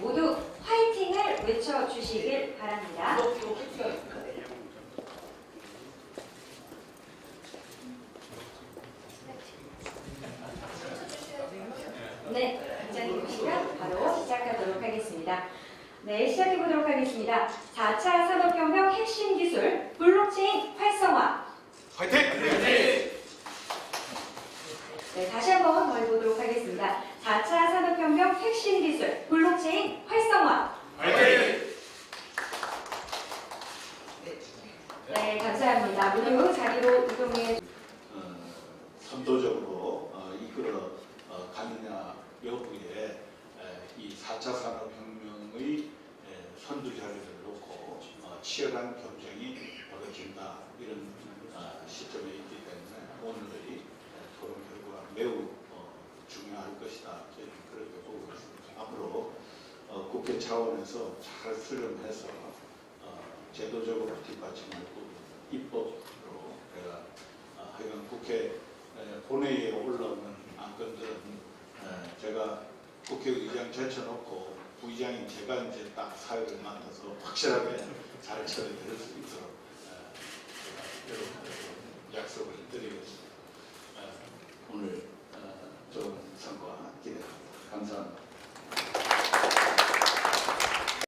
모두 화이팅을 외쳐주시길 바랍니다. 네, 장님 시간 바로 시작하도록 하겠습니다. 네, 시작해 보도록 하겠습니다. 4차 산업혁명 핵심 기술 블록체인 활성화. 화이팅! 네, 다시 한번 더 해보도록 하겠습니다. 4차 산업혁명 핵심 기술 체인 활성화. 화이팅! 네, 감사합니다. 모두 자리로 이동해 어, 선도적으로 어, 이끌어 어, 가느냐 여부에 에, 이 4차 산업혁명의 에, 선두 자리를 놓고 어, 치열한 경쟁이 벌어진다 이런 국회 차원에서 잘 수렴해서 어, 제도적으로 뒷받침하고 입법으로 내가 어, 하여간 국회 본회의에 올라오는 안건들은 에, 제가 국회의장 제쳐놓고 부의장인 제가 이제 딱 사회를 만나서 확실하게 잘 처리될 수 있도록 에, 제가 여러분들에게 약속을 드리겠습니다. 에, 오늘 어, 좋은 성과 기대합니다. 감사합니다.